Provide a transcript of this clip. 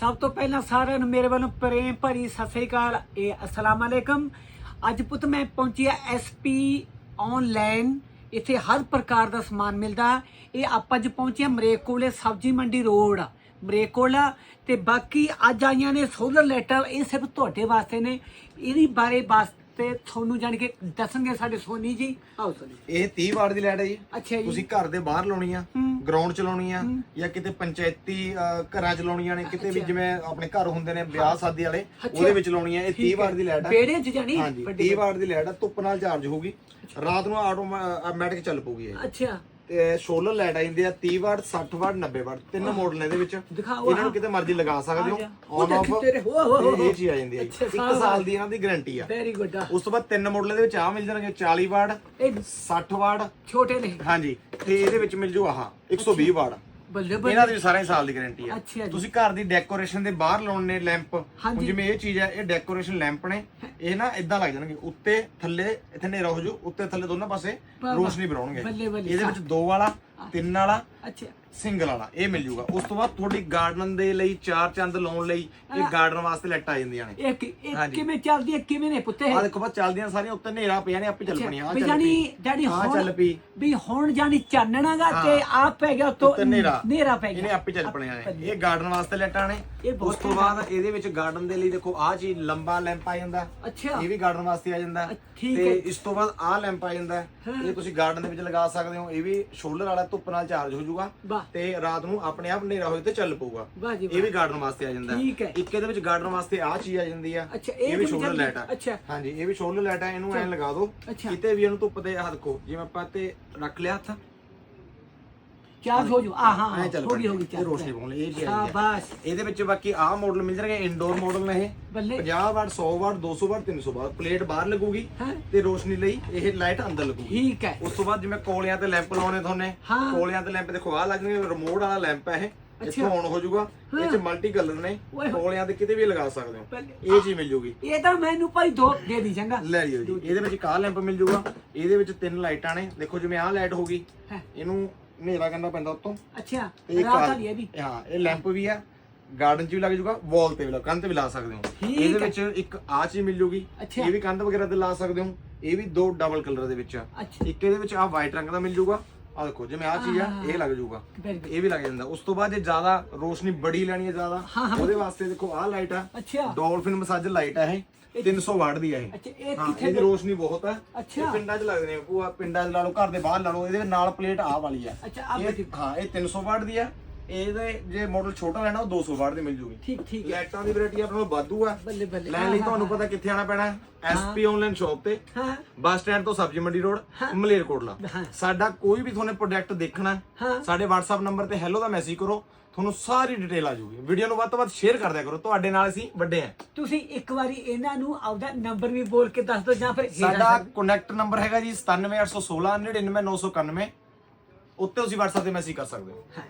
ਸਭ ਤੋਂ ਪਹਿਲਾਂ ਸਾਰਿਆਂ ਨੂੰ ਮੇਰੇ ਵੱਲੋਂ ਪ੍ਰੇਮ ਭਰੀ ਸਤਿ ਸ੍ਰੀ ਅਕਾਲ ਇਹ ਅਸਲਾਮ ਅਲੈਕਮ। ਅੱਜ ਪੁੱਤ ਮੈਂ ਪਹੁੰਚੀ ਆ ਐਸਪੀ ਆਨਲਾਈਨ ਇੱਥੇ ਹਰ ਪ੍ਰਕਾਰ ਦਾ ਸਮਾਨ ਮਿਲਦਾ। ਇਹ ਆਪਾਂ ਅੱਜ ਪਹੁੰਚੇ ਆ ਮਰੇਕੋਲੇ ਸਬਜ਼ੀ ਮੰਡੀ ਰੋਡ ਮਰੇਕੋਲਾ। ਤੇ ਬਾਕੀ ਅੱਜ ਆਈਆਂ ਨੇ ਸੋਲਰ ਲਾਈਟਾਂ ਇਹ ਸਿਰਫ ਤੁਹਾਡੇ ਵਾਸਤੇ ਨੇ। ਇਹਦੀ ਬਾਰੇ ਵਾਸਤੇ ਤੁਹਾਨੂੰ ਜਾਣ ਕੇ ਦੱਸਣਗੇ ਸਾਡੇ ਸੋਨੀ ਜੀ। ਆਓ ਸੋਨੀ ਇਹ 30 ਵਾਟ ਦੀ ਲਾਈਟ ਹੈ ਜੀ। ਅੱਛਾ ਜੀ। ਤੁਸੀਂ ਘਰ ਦੇ ਬਾਹਰ ਲਾਉਣੀ ਆ। ਗਰਾਊਂਡ ਚ ਲਾਉਣੀ ਆ। ਜਾਂ ਕਿਤੇ ਪੰਚਾਇਤੀ ਘਰਾਂ ਚ ਲਾਉਣੀਆਂ ਨੇ ਕਿਤੇ ਵੀ। ਜਿਵੇਂ ਆਪਣੇ ਘਰ ਹੁੰਦੇ ਨੇ ਵਿਆਹ ਸ਼ਾਦੀ ਵਾਲੇ। ਉਹਦੇ ਵਿੱਚ ਲਾਉਣੀ ਆ ਇਹ 30 ਠੀਕ ਹੈ। ਵਾਟ ਦੀ ਲਾਈਟ ਆ। ਵਿਹੜੇ 'ਚ ਜਾਣੀ ਹਾਂਜੀ ਵੱਡੀ 30 ਵਾਟ ਦੀ ਲਾਈਟ ਆ ਧੁੱਪ ਨਾਲ ਚਾਰਜ ਹੋਊਗੀ। ਰਾਤ ਨੂੰ ਆਟੋਮੈਟਿਕ ਚੱਲ ਪਊਗੀ ਇਹ। ਅੱਛਾ। ਤੇ ਸੋਲਰ ਲਾਈਟ ਆ ਜਾਂਦੀ ਆ 30 ਵਾਟ 60 ਵਾਟ 90 ਵਾਟ ਤਿੰਨ ਮਾਡਲ ਨੇ ਇਹਦੇ ਵਿੱਚ। ਦਿਖਾਓ ਇਹਨਾਂ ਨੂੰ। ਕਿਤੇ ਮਰਜ਼ੀ ਲਗਾ ਸਕਦੇ ਹੋ। ਔਨ ਆਫ ਹੋ, ਹੋ, ਹੋ। ਇਹ ਚੀਜ਼ ਆ ਜਾਂਦੀ ਹੈ ਅੱਛਾ, ਇੱਕ ਸਾਲ ਸਾਲ ਦੀ ਇਹਨਾਂ ਦੀ ਗਾਰੰਟੀ ਆ। ਵੈਰੀ ਗੁੱਡ ਉਸ ਤੋਂ ਬਾਅਦ ਤਿੰਨ ਮਾਡਲ ਇਹਦੇ ਵਿੱਚ ਆ ਮਿਲ ਜਾਣਗੇ 40 ਵਾਟ ਇਹ 60 ਵਾਟ ਛੋਟੇ ਨੇ। ਹਾਂਜੀ। ਤੇ ਇਹਦੇ ਵਿੱਚ ਮਿਲ ਜੂ ਆਹ 120 ਵਾਟ ਬੱਲੇ ਇਹਨਾਂ ਦੀ ਵੀ ਸਾਰਾ ਸਾਲ ਦੀ ਗਾਰੰਟੀ ਆ। ਅੱਛਾ ਜੀ। ਤੁਸੀਂ ਘਰ ਦੀ ਡੈਕੋਰੇਸ਼ਨ ਦੇ ਬਾਹਰ ਲਾਉਣ ਨੇ ਲੈਂਪ। ਹਾਂਜੀ। ਜਿਵੇਂ ਇਹ ਚੀਜ਼ ਹੈ ਇਹ ਡੈਕੋਰੇਸ਼ਨ ਲੈਂਪ ਨੇ। ਇਹ ਨਾ ਇਦਾਂ ਲੱਗ ਜਾਣਗੇ। ਉੱਤੇ ਥੱਲੇ ਇੱਥੇ ਹਨੇਰਾ ਹੋ ਜੂ ਉੱਤੇ ਥੱਲੇ ਦੋਨਾਂ ਪਾਸੇ ਵਾਹ। ਰੋਸ਼ਨੀ ਬਣਾਉਣਗੇ। ਬੱਲੇ ਬੱਲੇ। ਇਹਦੇ ਵਿੱਚ ਦੋ ਵਾਲਾ ਤਿੰਨ ਵਾਲਾ ਅੱਛਾ। ਸਿੰਗਲ ਵਾਲਾ ਇਹ ਮਿਲ ਜੂਗਾ। ਉਸ ਤੋਂ ਬਾਅਦ ਤੁਹਾਡੀ ਗਾਰਡਨ ਦੇ ਲਈ ਚਾਰ ਚੰਦ ਲਾਉਣ ਲਈ ਇਹ ਗਾਰਡਨ ਵਾਸਤੇ ਲਾਈਟ ਆ ਜਾਂਦੀਆਂ ਨੇ। ਇਹ ਕਿ- ਇਹ ਹਾਂਜੀ। ਕਿਵੇਂ ਚੱਲਦੀ ਹੈ ਕਿਵੇਂ ਨੇ ਪੁੱਤੇ ਆ ਦੇਖੋ ਬਸ ਚੱਲਦੀਆਂ ਸਾਰੀਆਂ ਉੱਤੇ ਹਨੇਰਾ ਪਿਆ ਨੇ ਆਪੇ ਚੱਲ ਪਣੀਆਂ ਆ ਵੀ ਚੱਲ ਜਾਨੀ ਪਈ। ਡੈਡੀ ਹੁਣ ਚੱਲ ਪਈ। ਵੀ ਹੁਣ ਜਾਨੀ ਚਾਨਣਾਗਾ ਹਾਂ। ਤੇ ਆਪ ਪੈ ਗਿਆ ਤੋਂ ਉੱਤੇ ਹਨੇਰਾ। ਹਨੇਰਾ ਪੈ ਗਿਆ। ਇਹਨੇ ਆਪੇ ਚੱਲ ਪਣੀਆਂ ਨੇ। ਇਹ ਗਾਰਡਨ ਵਾਸਤੇ ਲਾਈਟਾਂ ਨੇ। ਇਹ ਬਹੁਤ ਉਸ ਤੋਂ ਬਾਅਦ ਇਹਦੇ ਵਿੱਚ ਗਾਰਡਨ ਦੇ ਲਈ ਦੇਖੋ ਆਹ ਚੀਜ਼ ਲੰਬਾ ਲੈਂਪ ਆ ਜਾਂਦਾ। ਅੱਛਾ। ਇਹ ਵੀ ਗਾਰਡਨ ਵਾਸਤੇ ਆ ਜਾਂਦਾ। ਠੀਕ ਤੇ ਹੈ। ਇਸ ਤੋਂ ਬਾਅਦ ਆਹ ਲੈਂਪ ਆ ਜਾਂਦਾ। ਹਾਂ। ਇਹ ਤੁਸੀਂ ਗਾਰਡਨ ਦੇ ਵਿੱਚ ਲਗਾ ਸਕਦੇ ਹੋ। ਇਹ ਵੀ ਸ਼ੋਲਰ ਵਾਲਾ ਧੁੱਪ ਨਾਲ ਚਾਰਜ ਹੋ ਜਾਊਗਾ ਵਾਹ ਤੇ ਰਾਤ ਨੂੰ ਆਪਣੇ ਆਪ ਹਨੇਰਾ ਹੋਏ ਤੇ ਚੱਲ ਪਊਗਾ ਵਾਹ ਜੀ ਇਹ ਵੀ ਗਾਰਡਨ ਵਾਸਤੇ ਆ ਜਾਂਦਾ ਠੀਕ ਹੈ। ਇੱਕ ਇਹਦੇ ਵਿੱਚ ਗਾਰਡਨ ਵਾਸਤੇ ਆਹ ਚੀਜ਼ ਆ ਜਾਂਦੀ ਆ ਅੱਛਾ, ਇਹ ਵੀ ਸ਼ੋਲਰ? ਲਾਈਟ ਆ ਅੱਛਾ। ਹਾਂਜੀ ਇਹ ਵੀ ਸ਼ੋਲਰ ਲਾਈਟ ਆ ਇਹਨੂੰ ਐਂ ਲਗਾ ਦਿਓ ਅੱਛਾ। ਕਿਤੇ ਵੀ ਇਹਨੂੰ ਧੁੱਪ ਦੇ ਹੱਥ ਕੋ ਜਿਵੇਂ ਆਪਾਂ ਤੇ ਰੱਖ ਲਿਆ ਹੱਥ ਚਾਰਜ ਹੋ। ਜੂ ਆ ਹਾਂ ਐਂ ਚੱਲ ਹੋ ਗਈ ਹੋ ਗਈ ਇਹ ਰੋਸ਼ਨੀ ਲਈ ਇਹ ਆ ਆ। ਸ਼ਾਬਾਸ਼। ਇਹਦੇ ਵਿੱਚ ਬਾਕੀ ਆਹ ਮਾਡਲ ਮਿਲ ਜਾਣਗੇ ਇਨਡੋਰ ਮਾਡਲ ਨੇ ਇਹ। ਬੱਲੇ। 50 watt 100 watt 200 watt 300 watt plate ਬਾਹਰ ਲੱਗੂਗੀ ਤੇ ਰੋਸ਼ਨੀ ਲਈ ਇਹ ਲਾਈਟ ਅੰਦਰ ਲੱਗੂਗੀ। ਠੀਕ ਹੈ। ਉਸ ਤੋਂ ਬਾਅਦ ਜਿਵੇਂ ਕੋਲਿਆਂ ਤੇ ਲੈਂਪ ਲਾਉਣੇ ਤੁਹਾਨੇ। ਕੋਲਿਆਂ ਤੇ ਲੈਂਪ ਦੇਖੋ ਆਹ ਲੱਗਣਗੇ ਰਿਮੋਟ ਵਾਲਾ ਲੈਂਪ ਹੈ ਇਹ। ਇੱਥੋਂ ਆਨ ਹੋ ਜਾਊਗਾ ਇਹ ਚ ਮਲਟੀ ਕਲਰ ਨੇ। ਕੋਲਿਆਂ ਤੇ ਕਿਤੇ ਵੀ ਲਗਾ ਸਕਦੇ ਹੋ। ਬੱਲੇ। ਇਹ ਚੀਜ਼ ਮਿਲ ਜੂਗੀ ਇਹ ਤਾਂ ਮੈਨੂੰ ਭਾਈ ਦੋ ਦੇ ਦੀ ਚੰਗਾ। ਲੈ ਲਿਓ ਜੀ ਇਹਦੇ ਵਿੱਚ ਇੱਕ ਆਹ ਲੈਂਪ ਮਿਲ ਜੂਗਾ ਇਹਦੇ ਵਿੱਚ ਤਿੰਨ ਲਾਈਟਾਂ ਨੇ ਦੇਖੋ ਜਿਵੇਂ ਆਹ ਲਾਈਟ ਹਾਂ। ਇਹਨੂੰ ਹਨੇਰਾ ਕਰਨਾ ਪੈਂਦਾ ਉੱਤੋਂ। ਅੱਛਾ ਇੱਕ ਰਾਤ ਵਾਲੀ ਹੈ ਵੀ? ਹਾਂ ਇਹ ਲੈਂਪ ਵੀ ਆ ਗਾਰਡਨ 'ਚ ਵੀ ਲੱਗ ਜਾਊਗਾ ਵਾਲ ਤੇ ਵੀ ਲੱਗ ਕੰਧ ਤੇ ਵੀ ਲਾ ਸਕਦੇ ਹੋ। ਠੀਕ ਇਹਦੇ ਹੈ। ਵਿੱਚ ਇੱਕ ਆ ਚੀਜ਼ ਮਿਲ ਜੂਗੀ ਅੱਛਾ। ਇਹ ਵੀ ਕੰਧ ਵਗੈਰਾ ਤੇ ਲਾ ਸਕਦੇ ਹੋ ਇਹ ਵੀ ਦੋ ਡਬਲ ਕਲਰ ਦੇ ਵਿੱਚ ਆ। ਅੱਛਾ। ਇੱਕ ਇਹਦੇ ਵਿੱਚ ਆ ਵਾਈਟ ਰੰਗ ਦਾ ਮਿਲ ਜੂਗਾ ਆ ਦੇਖੋ ਜਿਵੇਂ ਆ ਚੀਜ਼ ਆ ਆਹ। ਇਹ ਲੱਗ Very good. ਇਹ ਵੀ ਲੱਗ ਜਾਂਦਾ। ਉਸ ਤੋਂ ਬਾਅਦ ਜੇ ਜ਼ਿਆਦਾ ਰੋਸ਼ਨੀ ਬੜੀ ਲੈਣੀ ਹੈ ਜ਼ਿਆਦਾ ਹਾਂ। ਉਹਦੇ ਵਾਸਤੇ ਦੇਖੋ ਆਹ ਲਾਈਟ ਆ। ਅੱਛਾ। ਡੋਲਫਿਨ ਮਸਾਜ ਲਾਈਟ ਆ ਇਹ। 300 ਵਾਟ ਦੀ ਆ ਇਹ। ਅੱਛਾ ਇਹ ਹਾਂ ਕਿੱਥੇ ਇਹਦੀ ਰੋਸ਼ਨੀ ਬਹੁਤ ਆ। ਅੱਛਾ। ਇਹ ਪਿੰਡਾਂ 'ਚ ਲੱਗਦੇ ਨੇ। ਪੂਆ ਪਿੰਡਾਂ 'ਚ ਲਾ ਲਓ ਘਰ ਦੇ ਬਾਹਰ ਲਾ ਲਓ ਇਹਦੇ ਨਾਲ ਪਲੇਟ ਆਹ ਵਾਲੀ ਆ। ਅੱਛਾ ਆ ਇਹ ਹਾਂ ਇਹ 300 ਵਾਟ ਦੀ ਆ। ਇਹਦੇ ਜੇ ਮਾਡਲ ਛੋਟਾ ਲੈਣਾ ਉਹ 200 ਵਾਟ ਦੀ ਮਿਲ ਜੂਗੀ। ਠੀਕ ਠੀਕ ਹੈ। ਲਾਈਟਾਂ ਦੀ ਵੈਰਾਈਟੀ ਆਪਣੇ ਕੋਲ ਵਾਧੂ ਆ। ਬੱਲੇ ਬੱਲੇ। ਲੈਣ ਲਈ ਤੁਹਾਨੂੰ ਪਤਾ ਕਿੱਥੇ ਆਣਾ ਪੈਣਾ ਐਸਪੀ ਆਨਲਾਈਨ ਸ਼ਾਪ ਤੇ। ਹਾਂ। ਬੱਸ ਸਟੈਂਡ ਤੋਂ ਸਬਜ਼ੀ ਮੰਡੀ ਰੋਡ ਮਲੇਰਕੋਟਲਾ। ਸਾਡਾ ਕੋਈ ਵੀ ਤੁਹਾਨੂੰ ਪ੍ਰੋਡਕਟ ਦੇਖਣਾ ਹਾਂ। ਸਾਡੇ WhatsApp ਨੰਬਰ ਤੇ ਹੈਲੋ ਦਾ ਮੈਸੇਜ ਕਰੋ ਤੁਹਾਨੂੰ ਸਾਰੀ ਡਿਟੇਲ ਆ ਜਾਊਗੀ ਵੀਡੀਓ ਨੂੰ ਵੱਧ ਤੋਂ ਵੱਧ ਸ਼ੇਅਰ ਕਰ ਦਿਆ ਕਰੋ। ਤੁਹਾਡੇ ਨਾਲ ਅਸੀਂ ਵੱਡੇ ਆ ਤੁਸੀਂ ਇੱਕ ਵਾਰੀ ਇਹਨਾਂ ਨੂੰ ਆਪਦਾ ਨੰਬਰ ਵੀ ਬੋਲ ਕੇ ਦੱਸ ਦਿਓ ਜਾਂ ਫਿਰ ਸਾਡਾ ਕਨੈਕਟ ਨੰਬਰ ਹੈਗਾ ਜੀ 97816 99991 ਉੱਤੇ ਤੁਸੀਂ WhatsApp ਤੇ ਮੈਸੇਜ ਕਰ ਸਕਦੇ ਹਾਂ।